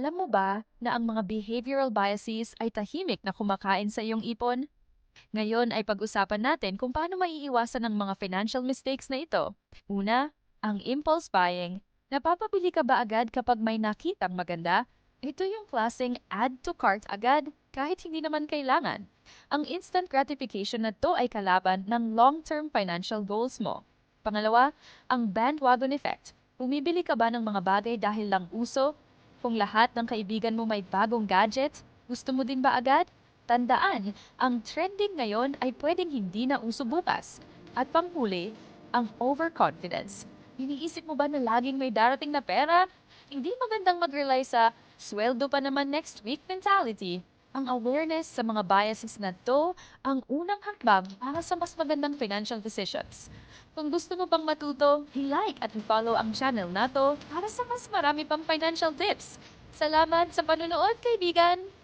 Alam mo ba na ang mga behavioral biases ay tahimik na kumakain sa iyong ipon? Ngayon ay pag-usapan natin kung paano maiiwasan ang mga financial mistakes na ito. Una, ang impulse buying. Napapabili ka ba agad kapag may nakitang maganda? Ito yung klaseng add to cart agad kahit hindi naman kailangan. Ang instant gratification na to ay kalaban ng long-term financial goals mo. Pangalawa, ang bandwagon effect. Bumibili ka ba ng mga bagay dahil lang uso? Kung lahat ng kaibigan mo may bagong gadget, gusto mo din ba agad? Tandaan, ang trending ngayon ay pwedeng hindi na uso bukas. At panghuli, ang overconfidence. Iniisip mo ba na laging may darating na pera? Hindi magandang mag-rely sa sweldo pa naman next week mentality. Ang awareness sa mga biases na to ang unang hakbang para sa mas magandang financial decisions. Kung gusto mo pang matuto, i-like at i-follow ang channel na to para sa mas marami pang financial tips. Salamat sa panonood, kaibigan!